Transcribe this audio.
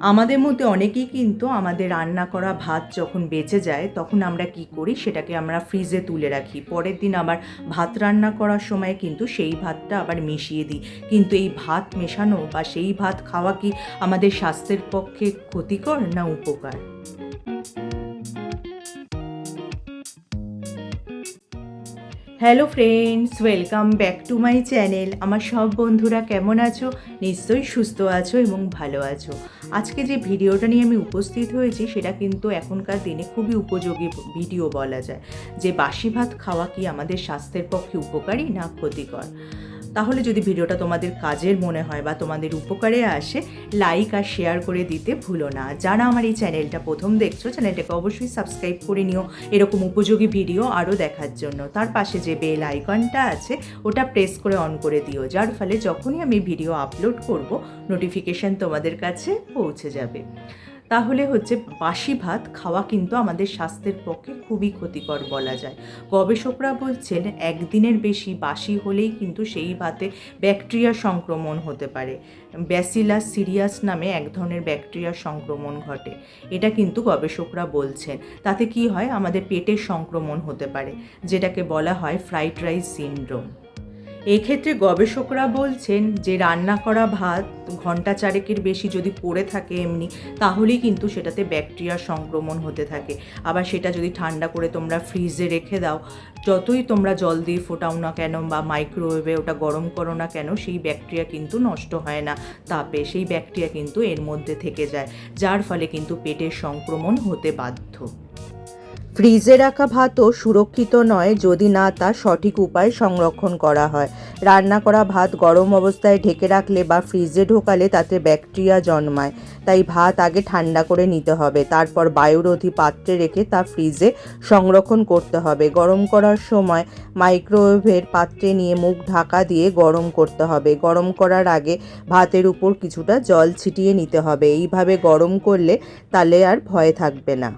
আমাদের মধ্যে অনেকেই কিন্তু আমাদের রান্না করা ভাত যখন বেঁচে যায়, তখন আমরা কি করি? সেটাকে আমরা ফ্রিজে তুলে রাখি। পরের দিন আবার ভাত রান্না করার সময় কিন্তু সেই ভাতটা আবার মিশিয়ে দিই। কিন্তু এই ভাত মেশানো বা সেই ভাত খাওয়া কি আমাদের স্বাস্থ্যের পক্ষে ক্ষতিকর না উপকার? Hello friends, welcome back to my channel. আমার সব বন্ধুরা কেমন আছো? নিশ্চয়ই সুস্থ আছো এবং ভালো আছো। আজকে যে ভিডিওটা নিয়ে আমি উপস্থিত হয়েছি, সেটা কিন্তু এখনকার দিনে খুবই উপযোগী ভিডিও বলা যায়। যে বাসি ভাত খাওয়া কি আমাদের স্বাস্থ্যের পক্ষে উপকারী না ক্ষতিকর? তাহলে যদি ভিডিওটা তোমাদের কাজের মনে হয় বা তোমাদের উপকারে আসে লাইক আর শেয়ার করে দিতে ভুলো না। যারা আমার এই চ্যানেলটা প্রথম দেখছ চ্যানেলটাকে অবশ্যই সাবস্ক্রাইব করে নিও। এরকম উপযোগী ভিডিও আরও দেখার জন্য। তার পাশে যে বেল আইকনটা আছে, ওটা প্রেস করে অন করে দিও। যার ফলে যখনই আমি ভিডিও আপলোড করব নোটিফিকেশান তোমাদের কাছে পৌঁছে যাবে। তাহলে হচ্ছে বাসি ভাত খাওয়া কিন্তু আমাদের স্বাস্থ্যের পক্ষে খুবই ক্ষতিকর বলা যায়। গবেষকরা বলছেন একদিনের বেশি বাসি হলেই কিন্তু সেই ভাতে ব্যাকটেরিয়া সংক্রমণ হতে পারে। ব্যাসিলাস সিরিয়াস নামে এক ধরনের ব্যাকটেরিয়া সংক্রমণ ঘটে। এটা কিন্তু গবেষকরা বলছেন। তাতে কি হয়? আমাদের পেটের সংক্রমণ হতে পারে, যেটাকে বলা হয় ফ্রাইড রাইস সিনড্রোম। এক্ষেত্রে গবেষকরা বলছেন যে রান্না করা ভাত ঘণ্টা চারেকের বেশি যদি পড়ে থাকে এমনি, তাহলেই কিন্তু সেটাতে ব্যাকটেরিয়ার সংক্রমণ হতে থাকে। আবার সেটা যদি ঠান্ডা করে তোমরা ফ্রিজে রেখে দাও, যতই তোমরা জল দিয়ে ফোটাও না কেন বা মাইক্রোওয়েভে ওটা গরম করো না কেন, সেই ব্যাকটেরিয়া কিন্তু নষ্ট হয় না। তাপে সেই ব্যাকটেরিয়া কিন্তু এর মধ্যে থেকে যায়, যার ফলে কিন্তু পেটের সংক্রমণ হতে বাধ্য। ফ্রিজে রাখা ভাতও সুরক্ষিত নয় যদি না তা সঠিক উপায়ে সংরক্ষণ করা হয়। রান্না করা ভাত গরম অবস্থায় ঢেকে রাখলে বা ফ্রিজে ঢোকালে তাতে ব্যাকটেরিয়া জন্মায়। তাই ভাত আগে ঠান্ডা করে নিতে হবে। তারপর বায়ুরোধী পাত্রে রেখে তা ফ্রিজে সংরক্ষণ করতে হবে। গরম করার সময় মাইক্রোওয়েভের পাত্রে নিয়ে মুখ ঢাকা দিয়ে গরম করতে হবে। গরম করার আগে ভাতের উপর কিছুটা জল ছিটিয়ে নিতে হবে। এইভাবে গরম করলে তাহলে আর ভয় থাকবে না।